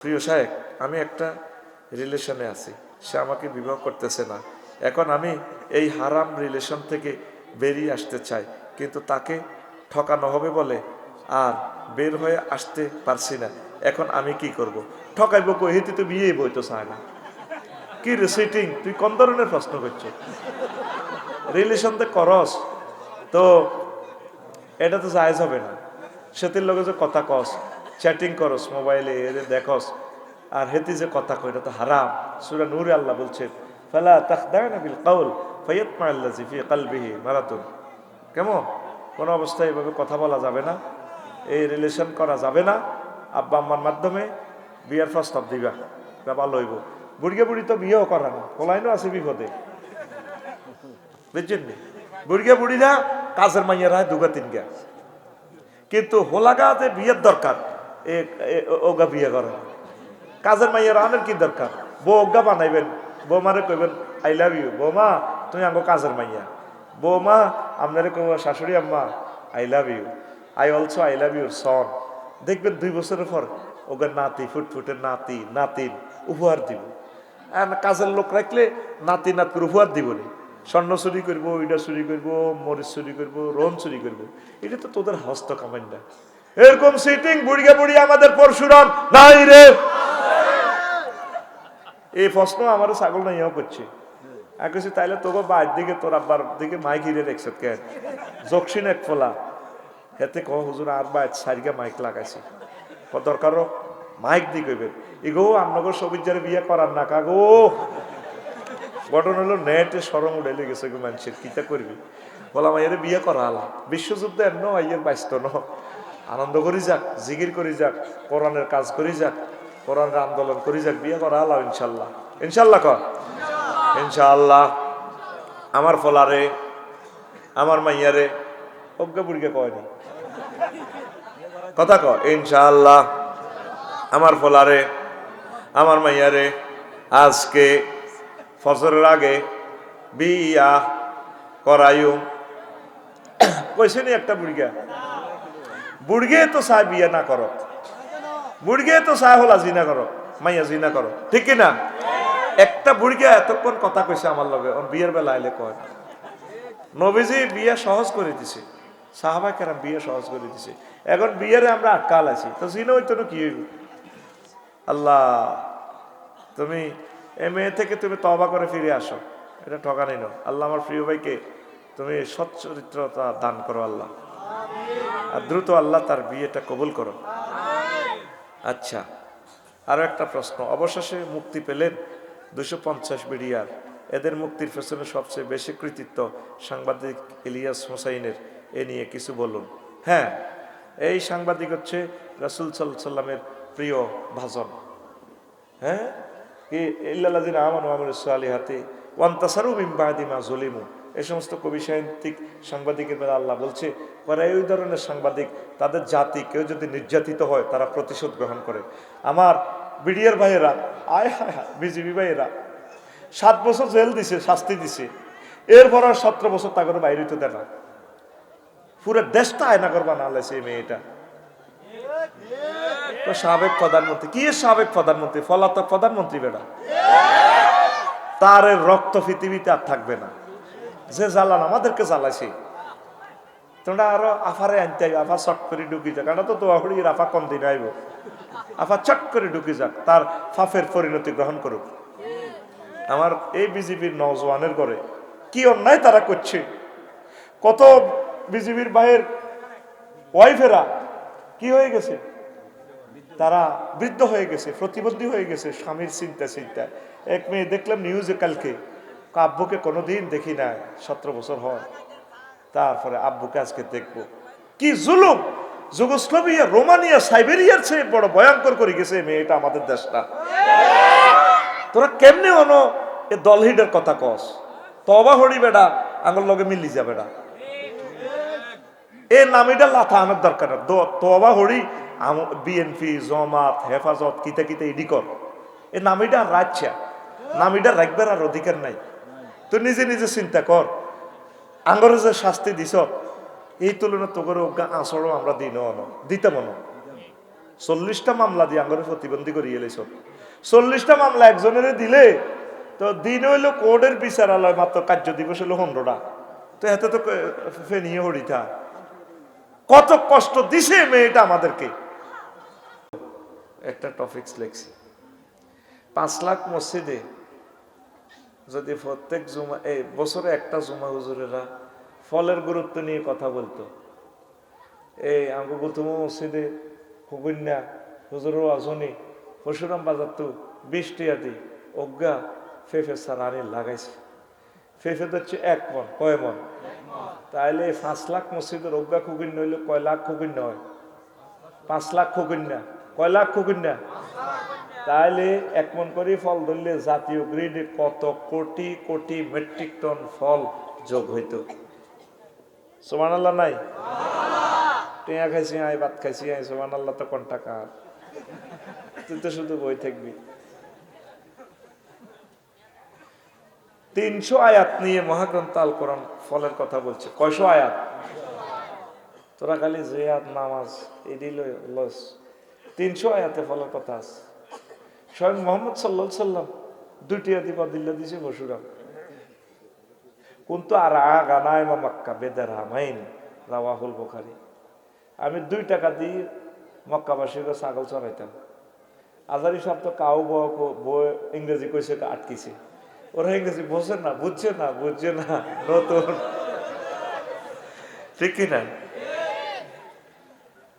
প্রিয় সাহেব, আমি একটা রিলেশনে আছি। সে আমাকে বিবাহ করতেছে না। এখন আমি এই হারাম রিলেশন থেকে বেরিয়ে আসতে চাই, কিন্তু তাকে ঠকানো হবে বলে আর বের হয়ে আসতে পারছি না। এখন আমি কি করব। ঠকাইব কই? হেতু তো বিয়ে বইতো চায় না। কি রে সিটিং তুই কোন ধরনের প্রশ্ন করছ? রিলেশন তো করস, তো এটা তো জায়জ হবে না। সেতির লগে যে কথা কস চ্যাটিং করস মোবাইলে এদের দেখস, আর হেতি যে কথা কই এটা তো হারাম। সুরা নূরে আল্লাহ বলছে, ফালা তাখদানা বিল কাউল ফায়াতমা আল্লাযী ফি কলবিহি মারাতুন কেমন? কোন অবস্থায় এভাবে কথা বলা যাবে না, এই রিলেশন করা যাবে না। আব্বা আম্মার মাধ্যমে বিয়ার প্রস্তাব দিবা ভালো হইব। বুড়িয়া বুড়ি তো বিয়েও করা না, পোলাইনও আছে বিপদে। বুঝছেন নি? বুড়িয়া বুড়িরা কাজের মাইয়ারা দুগা তিনগা। কিন্তু হোলাগা যে বিয়ের দরকার। ওগা বিয়ে করে। কাজের মাইয়ের আনের কি দরকার? অজ্ঞা বানাইবেন, বৌমারে কইবেন আই লাভ ইউ বৌমা, তুমি আঙ্গো কাজের মাইয়া। বৌমা আপনারে কইব, শাশুড়ি আম্মা I love you I also I love your son দেখবেন দুই বছরের পর ওগা নাতি ফুটফুটের নাতি, নাতিন উপহার দিব। কাজের লোক রাখলে নাতি নাত উপহার দিব নি। স্বর্ণ চুরি করব ওইটা চুরি করব, মরিচ চুরি করব রোন চুরি করব। এটা তো তোদের হস্ত না এরকম সিটিং বুড়িয়া বুড়ি আমাদের পরশুরাম। নাই রে। এই প্রশ্ন আমার ছাগল না ইয়া করছে। আমি তাইলে তোকে বাইর দিকে, তোর আব্বার দিকে মাইক হিরে দেখছে কেন? জকসিন এক ফোলা। হেতে কহ হুজুর, আর বাইর সারিকা মাইক লাগাইছে। ক দরকার মাইক দি কইবে। ইগো, আমনগর সবিজারে বিয়ে করার না কাগো ঘটনা হলো, নেটে সরম উড়াইলে গেছে মানুষের, কিতা করবি? বললাম এর বিয়ে করা আলা বিশ্বযুদ্ধ এমন আইয়ের বাইস্ত ন। আনন্দ করি যাক জিগির করি যাক, কোরআনের কাজ করি যাক, কোরআনের আন্দোলন করি যাক, বিয়ে করা আলা ইনশাল্লাহ। ইনশাল্লাহ কর। ইনশাআল্লাহ আমার ফলারে, আমার মাইয়ারে, অজ্ঞা বুড়িকে কয়নি কথা ক ইনশাআল্লাহ আমার ফলারে, আমার মাইয়ারে, আজকে ফজরের আগে বিয়া করাইও কইছে নি একটা বুড়িগা বুড়গে তো চায় বিয়া না করো বুড়গে তো চায় হলা জিনা করো মাইয়া জিনা করো ঠিক না একটা বুড়িগা এতক্ষণ কথা কইছে আমার লগে ওর বিয়ের বেলা আইলে কয়, নবীজি, বিয়ে সহজ করে দিছে। সাহাবা কেরাম বিয়ে সহজ করে দিছে। এখন বিয়েরে আমরা আটকাল আছি তো জিনা হইতো না কি হইব? আল্লাহ, তুমি এ মেয়ে থেকে তুমি তবা করে ফিরে আসো। এটা ঠকানি নো আল্লাহ আমার প্রিয় ভাইকে তুমি সচ্চরিত্রতা দান করো, আল্লাহ। আর দ্রুত আল্লাহ তার বিয়েটা কবুল করো আচ্ছা আরও একটা প্রশ্ন। অবশেষে মুক্তি পেলেন দুশো পঞ্চাশ মিডিয়ার এদের মুক্তির পেছনে সবচেয়ে বেশি কৃতিত্ব সাংবাদিক ইলিয়াস হোসাইনের। এ নিয়ে কিছু বলুন। হ্যাঁ এই সাংবাদিক হচ্ছে রাসুল সাল্লামের প্রিয় ভাজন। হ্যাঁ ইল্লাল্লাযিনা আমানু ওয়া আমিলুস সালিহাতি ওয়া আনতাসারু মিন বাদি মা যুলিমু। এই সমস্ত কবি সাহিত্যিক সাংবাদিকের আল্লাহ বলছে পরে ওই ধরনের সাংবাদিক, তাদের জাতি কেউ যদি নির্যাতিত হয়, তারা প্রতিশোধ গ্রহণ করে। আমার বিডিআর ভাইয়েরা, আয় হায় হায়, বিজিবি ভাইয়েরা, সাত বছর জেল দিছে, শাস্তি দিছে। এরপর আর সতেরো বছর তা করে বাইরে তো দেয় না। পুরো দেশটা আয়না করবা না আল্লাহ সেই মেয়েটা সাবেক প্রধানমন্ত্রী, কি সাবেক প্রধানমন্ত্রী? পলাতক প্রধানমন্ত্রী বেড়া। তার রক্ত পৃথিবীতে আর থাকবে না। যে জ্বালান, আমাদেরকে জ্বালাইছে। তোমরা আরও আফারে আনতে আইব আফা চট করে ঢুকি যাক। এটা তো দোয়া আফা কম দিন আইব। আফা চট করে ঢুকি যাক, তার ফাফের পরিণতি গ্রহণ করুক। আমার এই বিজেপির নজওয়ানের করে কি অন্যায় তারা করছে? কত বিজেপির ভাইয়ের ওয়াইফেরা কি হয়ে গেছে? তারা বৃদ্ধ হয়ে গেছে, প্রতিবন্ধী হয়ে গেছে, স্বামীর চিন্তা চিন্তা এক মেয়ে দেখলাম নিউজে কালকে। আব্বুকে কোনোদিন দেখি না সতেরো বছর হয়। তারপরে আব্বুকে আজকে দেখব। কি জুলুম! যুগোস্লোভিয়া, রোমানিয়া, সাইবেরিয়ার চেয়ে বড় ভয়ঙ্কর করে গেছে মেয়েটা আমাদের দেশটা। তোরা কেমনে অন এ দলহিডের কথা কস। তবা হরি বেড়া আঙুল লগে মিলি যা বেড়া। এ নামিটা লাথা আনার দরকার না। তবা হরি বিএনপি, জমাত, হেফাজত, কিতা কিতা ইডি কর। এ নামিটা রাজ্যা। নামিটা রাখবার আর অধিকার নাই। তুই নিজে নিজে চিন্তা কর আঙ্গরে যে শাস্তি দিছ, এই তুলনায় তোকে অজ্ঞা আচরও আমরা দিই ন দিতে মনো। চল্লিশটা মামলা দিয়ে আঙ্গরে প্রতিবন্ধী করিয়ে এলেছ চল্লিশটা মামলা একজনের দিলে তো দিন হইল কোর্টের বিচারালয় মাত্র কার্য দিবস হলো পনেরোটা তো এত তো ফেনিয়ে হরিতা কত কষ্ট দিছে মেয়েটা আমাদেরকে। একটা টপিক্স লেখছি। পাঁচ লাখ মসজিদে যদি প্রত্যেক জুমা, এই বছরে একটা জুমা হুজুরেরা ফলের গুরুত্ব নিয়ে কথা বলতো। এই আমাকে প্রথম মসজিদে হুগুন্যা হুজুরও আজনি পরশুরাম বাজার তো বৃষ্টি আদি, অজ্ঞা ফেফে সারানি লাগাইছে। ফেফে হচ্ছে এক মন, কয় মন? তাইলে পাঁচ লাখ মসজিদের অজ্ঞা খুগুন্য হইলে কয় লাখ খুগুন্য হয়? পাঁচ লাখ খুগুন্যা কয় লাখ খুগুন্যা তাহলে এক মন করে ফল ধরলে জাতীয় গ্রিডে কত কোটি কোটি মেট্রিক টন ফল যোগ হইতো? সোমান আল্লাহ নাই? টেঁয়া খাইছি আয় ভাত খাইছি আয় সোমান আল্লাহ তো কোন টাকা? তুই তো শুধু বই থাকবি। তিনশো আয়াত নিয়ে মহাগ্রন্থ আল কোরআন ফলের কথা বলছে। কয়শো আয়াত? তোরা খালি জিয়াদ নামাজ, এডি লস। তিনশো আয়াতে ফলের কথা আছে। স্বয়ং মোহাম্মদ সাল্লা সাল্লাম দুইটি আদি দিল্লা দিছে বসুরাম কিন্তু আর গানায় মা মক্কা বেদার হামাইন রাওয়াহুল বোখারি। আমি দুই টাকা দিয়ে মক্কাবাসীকে ছাগল চড়াইতাম। আজারি তো কাউ বই ইংরেজি কইছে আটকিছে। ওরা ইংরেজি বোঝে না, বুঝছে না বুঝছে না, নতুন। ঠিক কি না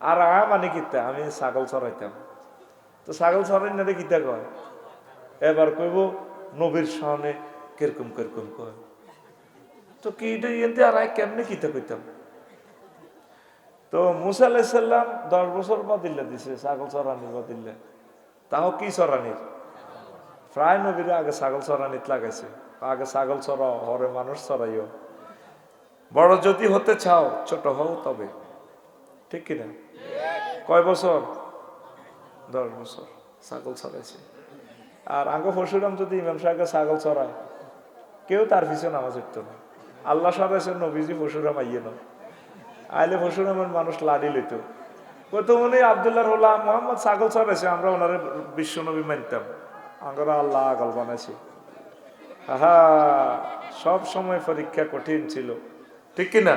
আর আ মানে কিতা আমি ছাগল চড়াইতাম। তো ছাগল চড়াই না কিতা কয়? এবার কইব, নবীর সামনে কীরকম কীরকম কয়। তো কি এটা আর কেমনে কিতা কইতাম? তো মুসা আলাইসাল্লাম দশ বছর বাদিল্লা দিছে, ছাগল চড়ানির বাদিল্লা তাও কি চড়ানির প্রায় নবীরা আগে ছাগল চড়ানিত লাগাইছে। আগে ছাগল চড়াও হরে মানুষ চড়াইও বড় যদি হতে চাও, ছোট হও তবে। ঠিক কিনা? কয় বছর? দশ বছর, ছাগল চড়াইছে আর আগে পরশুরাম যদি ইমাম সাহেবকে ছাগল চড়ায় কেউ তার পিছনে নামাজ উঠত না। আল্লাহ সাহেব নবীজি পরশুরাম আইয়ে না। আইলে পরশুরামের মানুষ লাড়ি লইত। কত আবদুল্লাহ হলাম মোহাম্মদ ছাগল চড়াইছে আমরা ওনারে বিশ্ব নবী মানতাম। আমরা আল্লাহ আগল বানাইছি। হা সব সময় পরীক্ষা কঠিন ছিল। ঠিক কিনা?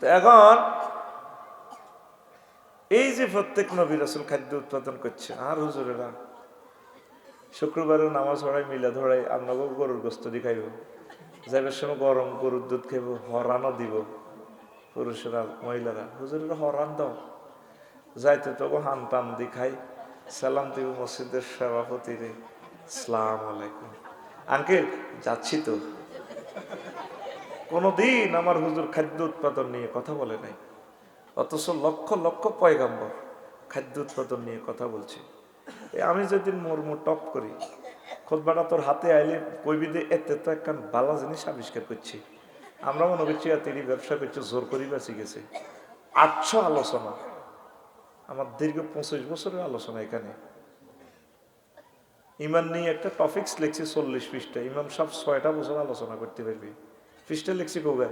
তো এখন এই যে প্রত্যেক নবী রসুল খাদ্য উৎপাদন করছে, আর হুজুরেরা, শুক্রবারে নামাজ পড়াই মিলা ধরাই আপনাকে গরুর গোস্ত দি খাইব। যাইবার সময় গরম গরুর দুধ খাইব, হরানও দিব পুরুষেরা, মহিলারা। হুজুরেরা হরান দাও। যাইতে তো হান টান দি খাই। সালাম দিব মসজিদের সভাপতি রে সালাম আলাইকুম। আঙ্কেল, যাচ্ছি তো। কোনোদিন আমার হুজুর খাদ্য উৎপাদন নিয়ে কথা বলে নাই। অথচ লক্ষ লক্ষ পয়গাম্বর খাদ্য উৎপাদন নিয়ে কথা বলছে। আমি যদি মর্ম টপ করি, খোদবাটা তোর হাতে আইলে কইবিদে এতে তো একখান বালা জিনিস আবিষ্কার করছি। আমরা মনে করছি আর তিনি ব্যবসা করছে, জোর করি বেঁচে গেছে। আটশো আলোচনা। আমার দীর্ঘ পঁচিশ বছরের আলোচনা এখানে। ইমান নিয়ে একটা টপিক্স লিখছি চল্লিশ পৃষ্ঠা ইমাম সব ছয়টা বছর আলোচনা করতে পারবি। পৃষ্ঠা লিখছি কবে?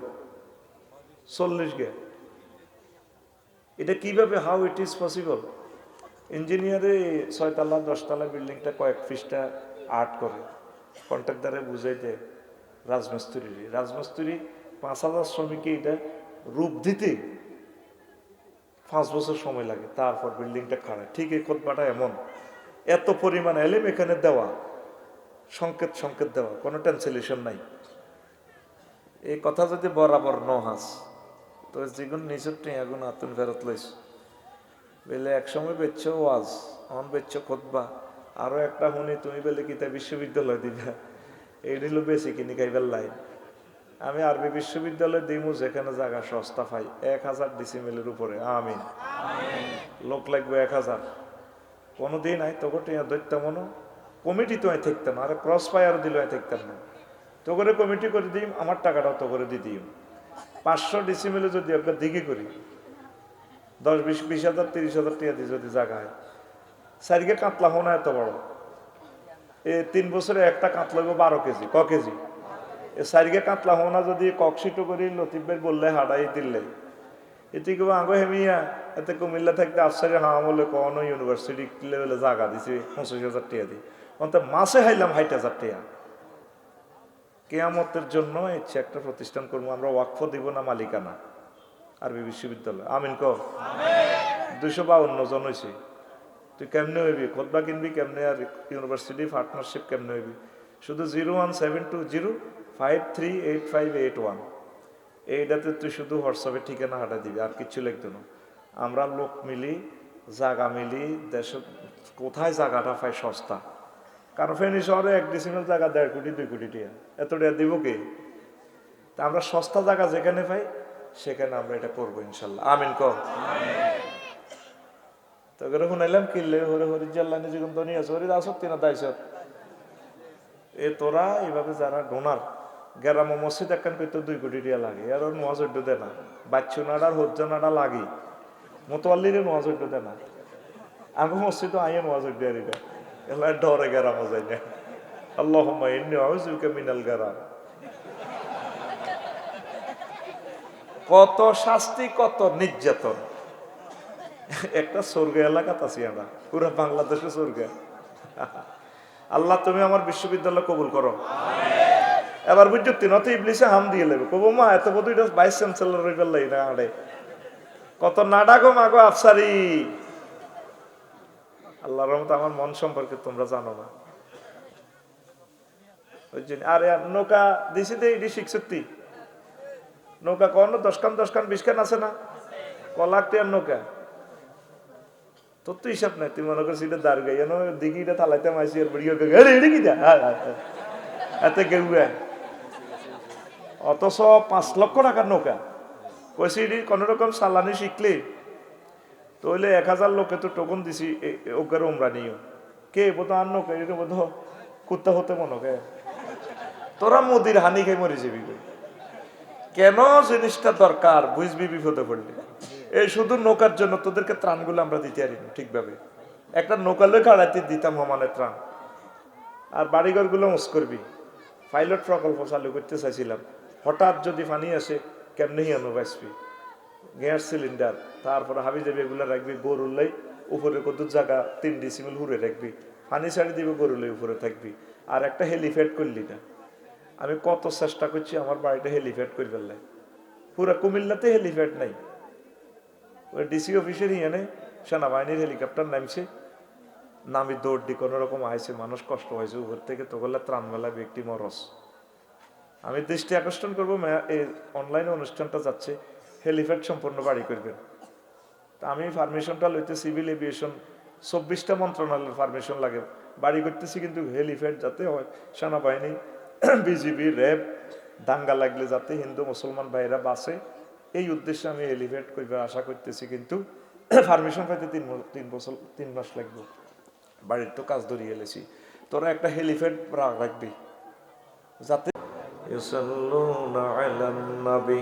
চল্লিশ গে। এটা কীভাবে হাউ ইট ইজ পসিবল ইঞ্জিনিয়ারে ছয়তলা, দশতলা বিল্ডিংটা কয়েক পৃষ্ঠা আর্ট করে। কন্ট্রাক্টারে বুঝাই দেয় রাজমিস্ত্রি। রাজমিস্ত্রি পাঁচ হাজার শ্রমিককে এটা রূপ দিতে পাঁচ বছর সময় লাগে। তারপর বিল্ডিংটা খাড়ায় ঠিক এই খোদবাটা এমন। এত পরিমাণ এলেম এখানে দেওয়া। সংকেত সংকেত দেওয়া। কোনো ট্রান্সলেশন নাই। এই কথা যদি বরাবর ন তো যেগুন নিজের টেঁয়াগুন আতুন ফেরত লইস বেলে একসময় বেচছ ওয়াজ এখন বেচছ খোদবা আরও একটা শুনি তুমি বেলে কিতা বিশ্ববিদ্যালয় দিবা। এই নিল বেশি কিনি খাইবার লাইন। আমি আরবি বিশ্ববিদ্যালয় দিমু যেখানে জায়গা সস্তা পাই। এক হাজার ডিসিমেলের উপরে। আমি লোক লাগবে এক হাজার। কোনো দিন আই তোকে টিয়া ধরতাম মনো কমিটি তো থাকতাম আর ক্রস ফায়ার দিলে থাকতাম না। তো করে কমিটি করে দিই আমার টাকাটাও তো করে দিয়ে দিই পাঁচশো ডিসিমেলে যদি একটা দিঘি করি, দশ, বিশ বিশ হাজার, তিরিশ হাজার টাকা দিয়ে যদি জায়গা হয় সারিকে কাতলা হোনা এত বড়। এ তিন বছরে একটা কাতলা বারো কেজি, ক কেজি? এ সারিকে কাতলা হোনা যদি ককশিটো করি লতিফের বললে হাডাই দিলে এতে কেউ আগে হেমিয়া এতে কুমিল্লা থাকতে আফসারে হাম হলে কোনো ইউনিভার্সিটি লেভেলে জায়গা দিছে পঁচিশ হাজার টাকা দিয়ে। অন্ত মাসে হাইলাম হাইট হাজার টাকা কেয়ামতের জন্য ইচ্ছে একটা প্রতিষ্ঠান করব আমরা ওয়াকফ দিব না মালিকানা। আরবি বিশ্ববিদ্যালয়। আমিন ক দুশো বাউন্ন জন হয়েছে তুই কেমনে হইবি? খোদবা কিনবি কেমনে আর ইউনিভার্সিটি পার্টনারশিপ কেমনে হইবি? শুধু zero one seven two zero five three eight five eight one. এইটাতে তুই শুধু হোয়াটসঅ্যাপে ঠিকানা হাঁটা দিবি আর কিচ্ছু লিখতো না। আমরা লোক মিলি জায়গা মিলি দেশ কোথায় জায়গাটা পাই সস্তা। কারণ ফেনী শহরে এক ডিসিমেল জায়গা দেড় কোটি, দুই কোটি টিয়া। এত টাকা দিব কে? তা আমরা সস্তা জায়গা যেখানে পাই, সেখানে আমরা এটা করব ইনশাল্লাহ। আমিন ক তো করে শুনাইলাম কিনলে হরে হরি জাল্লানি জীবন তো নিয়ে আছে, হরি আসত তিনা দাইছত এ তোরা এইভাবে যারা ডোনার, গেরাম মসজিদ একখান করতে দুই কোটি টিয়া লাগে, আর ওর মহাজড্য দেয় না। বাচ্চু নাডার হজ্জা নাডা লাগি। মোতোয়াল্লিরে মহাজড্য দেয় না। আমি মসজিদ আইয়ে আর এটা। এলা ডরে গেরাম যাই না আল্লাহ ইন্নি আউযুবিকা মিনাল গেরাম কত শাস্তি কত নির্যাতন একটা স্বর্গ এলাকাত আছি আমরা। পুরো বাংলাদেশে স্বর্গ। আল্লাহ, তুমি আমার বিশ্ববিদ্যালয় কবুল করো। এবার বুঝছ তিনতে ইবলিসে হাম দিয়ে লেবে। কবো, মা, এত বোধ ভাইস চ্যান্সেলর হয়ে পেলাই না আড়ে। কত নাডাগো মাগো আফসারি। আল্লাহর রহমত আমার মন সম্পর্কে তোমরা জানো না। বুঝছেন? আরে আর নৌকা দিছি দে এটি শিখছত্তি নৌকা কন দশখান দশখান, বিশখান আছে না? ক লাখ টিয়ার নৌকা। তোর তো হিসাব নাই, তুই মনে করছিস এটা দাঁড় গাই এনো দিঘি এটা থালাইতে মাইছি, আর বুড়ি গেলে এটা কি এতে কেউ অথচ পাঁচ লক্ষ টাকার নৌকা। কইছি এটি কোনো রকম সালানি শিখলে তইলে এক হাজার লোকে তো টোকন দিছি ওকে উমরা নিও। কে বোধ আর নৌকা এটা বোধ কুত্তা হতে মনে কে তোরা মোদির হানি খেয়ে মরে যাবি কেন জিনিসটা দরকার? বুঝবি বিপদে পড়লে। এই শুধু নৌকার জন্য তোদেরকে ত্রাণগুলো আমরা দিতে পারি না, ঠিকভাবে। একটা নৌকা লই কাড়াইতে দিতাম হমানের ত্রাণ। আর বাড়িঘরগুলো মুস করবি। পাইলট প্রকল্প চালু করতে চাইছিলাম। হঠাৎ যদি পানি আসে কেমনি আনো বাঁচবি গ্যাস সিলিন্ডার, তারপরে হাবি যাবি এগুলো রাখবি গরুলাই উপরে কত জায়গা, তিন ডিসিমিল হুড়ে রাখবি, পানি ছাড়ি দিবি গরুলাই উপরে থাকবি। আর একটা হেলিপ্যাড করলি না। আমি কত চেষ্টা করছি আমার বাড়িটা হেলিপ্যাড করে ফেললাই পুরা কুমিল্লাতে হেলিপ্যাড নাই। ওই ডিসি অফিসের ইয়ানে সেনাবাহিনীর হেলিকপ্টার নামছে। নামি দৌড় দি কোনো রকম আইছে, মানুষ কষ্ট হয়েছে উপর থেকে তো বললে ত্রাণমেলা ব্যক্তি মরস। আমি দৃষ্টি আকর্ষণ করব এই অনলাইনে অনুষ্ঠানটা যাচ্ছে। হেলিপ্যাড সম্পূর্ণ বাড়ি করবেন তা আমি পারমিশনটা লইতে সিভিল এভিয়েশন চব্বিশটা মন্ত্রণালয়ের পারমিশন লাগে বাড়ি করতেছি কিন্তু হেলিপ্যাড যাতে হয় সেনাবাহিনী বিজিবি র্যাব দাঙ্গা লাগলে যাতে হিন্দু মুসলমান ভাইরা বাসে এই উদ্দেশ্যে আমি হেলিপ্যাড করবার আশা করতেছি কিন্তু পারমিশন পাইতে তিন ম- তিন বছর তিন মাস লাগবে বাড়ির তো কাজ ধরিয়ে এলেছি তোরা একটা হেলিপ্যাড রাখবি যাতে يصلون على النبي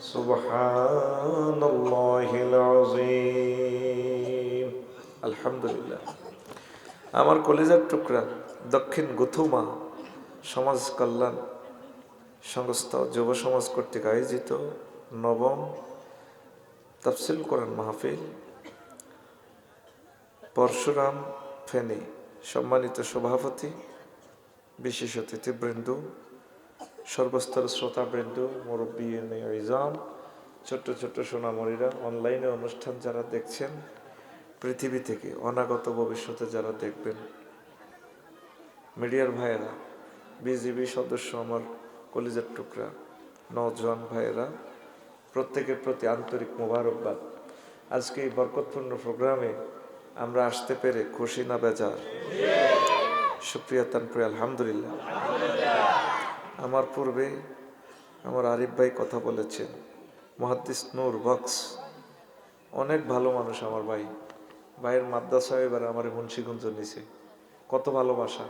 سبحان الله العظيم الحمد لله আমার কলেজের টুকরা দক্ষিণ গুথুমা সমাজ কল্যাণ সংস্থা যুব সমাজ কর্তৃক আয়োজিত নবম তাফসিল কোরআন মাহফিল পরশুরাম ফেনী সম্মানিত সভাপতি বিশেষ অতিথিবৃন্দ সর্বস্তর শ্রোতাবৃন্দ, মুরব্বী ইজাম ছোট্ট ছোট্ট সোনামণিরা অনলাইনে অনুষ্ঠান যারা দেখছেন, পৃথিবী থেকে, অনাগত ভবিষ্যতে যারা দেখবেন, মিডিয়ার ভাইয়েরা বিজিবি সদস্য আমার কলিজার টুকরা নজওয়ান ভাইয়েরা, প্রত্যেকের প্রতি আন্তরিক মোবারকবাদ। আজকে এই বরকতপূর্ণ প্রোগ্রামে আমরা আসতে পেরে খুশি না বেজার? সুপ্রিয়া তানপ্রিয় আলহামদুলিল্লাহ। আমার পূর্বে আমার আরিফ ভাই কথা বলেছেন। মহাদ্দিস নূর বক্স। অনেক ভালো মানুষ আমার ভাই। ভাইয়ের মাদ্রাসায় এবার আমার মুন্সিগঞ্জ নিছে। কত ভালোবাসা।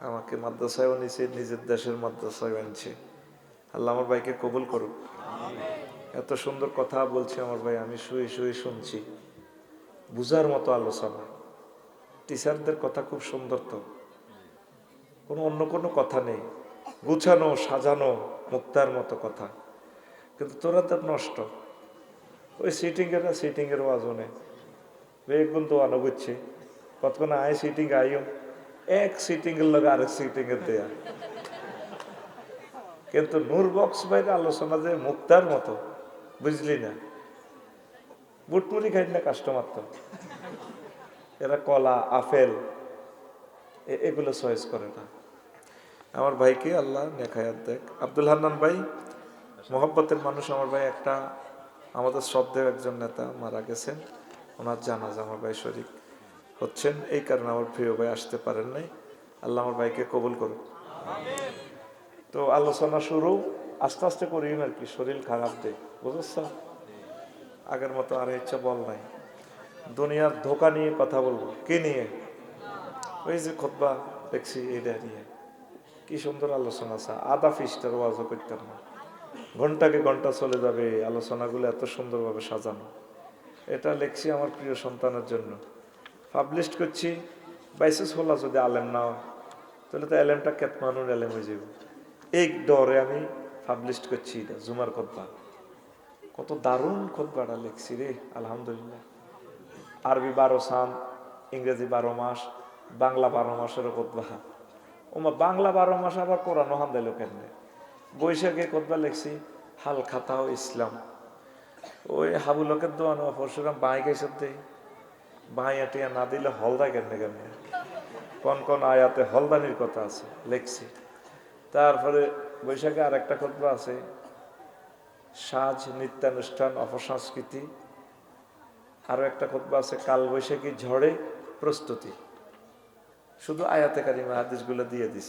আমাকে মাদ্রাসায়ও নিছে, নিজের দেশের মাদ্রাসায় আনছে। আল্লাহ আমার ভাইকে কবুল করুক। এত সুন্দর কথা বলছে আমার ভাই, আমি শুয়ে শুয়ে শুনছি। বুঝার মতো আলোচনা। টিচারদের কথা খুব সুন্দর তো। কোনো অন্য কোনো কথা নেই। গুছানো, সাজানো, মুক্তার মতো কথা। কিন্তু তোরা তো নষ্ট। ওই সিটিংয়ের সিটিংয়ের ওয়াজনে। বেগুন তো বুঝছে কতক্ষণ আয় সিটিং আইও এক সিটিংয়ের লগে আরেক সিটিংয়ের দেয়া। কিন্তু নূর বক্স বাইরে আলোচনা যে মুক্তার মতো, বুঝলি না? বুটমুড়ি খাই না কাস্টমার তো। এরা কলা, আপেল এগুলো চয়েস করে না। আমার ভাইকে আল্লাহ নেখায়াত দেখ। আব্দুল হান্নান ভাই, মোহব্বতের মানুষ আমার ভাই, একটা আমাদের শ্রদ্ধেয় একজন নেতা মারা গেছেন। ওনার জানাজ আমার ভাই শরিক হচ্ছেন। এই কারণে আমার প্রিয় ভাই আসতে পারেন নাই। আল্লাহ আমার ভাইকে কবুল করুক। তো আলোচনা শুরু। আস্তে আস্তে করি আর কি, শরীর খারাপ দেয় বুঝেছ? আগের মতো আর ইচ্ছা বল নাই। দুনিয়ার ধোকা নিয়ে কথা বলব। কে নিয়ে? ওই যে খোদবা দেখছি এটা নিয়ে। কি সুন্দর আলোচনা আছে আধা ফিস্টার ওয়াজও করতাম না। ঘন্টাকে ঘণ্টা চলে যাবে আলোচনাগুলো এত সুন্দরভাবে সাজানো। এটা লেখছি আমার প্রিয় সন্তানের জন্য। পাবলিশ করছি। বাইসেস হলা যদি আলেম না হয়, তাহলে তো আলেমটা কেতমানুর আলেম হয়ে যাবে। এই ডরে আমি পাবলিশ করছি এটা জুমার খোদবা। কত দারুণ খোদবাটা লিখছি রে আলহামদুলিল্লাহ। আরবি বারো সান ইংরেজি বারো মাস বাংলা বারো মাসেরও খোদবা। ওমা বাংলা বারো মাস আবার কোরআন হান দিল কেমনে? বৈশাখে খোদবা লিখছি? হাল খাতাও ইসলাম। ওই হাবুলকের দোয়ানো পরশুরাম বাঁই গেছে দেই বাঁই আটিয়া না দিলে হলদা কেমনে কেমনে? কোন কোন আয়াতে হলদানির কথা আছে, লিখছি। তারপরে বৈশাখে আর একটা খোদবা আছে। সাজ, নিত্যানুষ্ঠান, অপসংস্কৃতি। আরও একটা খোদবা আছে, কাল বৈশাখী ঝড়ে প্রস্তুতি। শুধু আয়াতে কারিমা হাদিসগুলো দিয়ে দিস।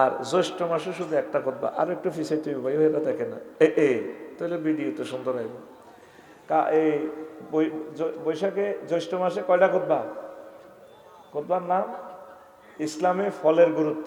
আর জ্যৈষ্ঠ মাসে শুধু একটা কথা আর একটু ফিসে তুই ভাই, হয়ে দেখে না এ এ, তাহলে ভিডিও তো সুন্দর হইব। কা এই বৈশাখে জ্যৈষ্ঠ মাসে কয়টা খোদবা? খোদবার নাম? ইসলামে ফলের গুরুত্ব।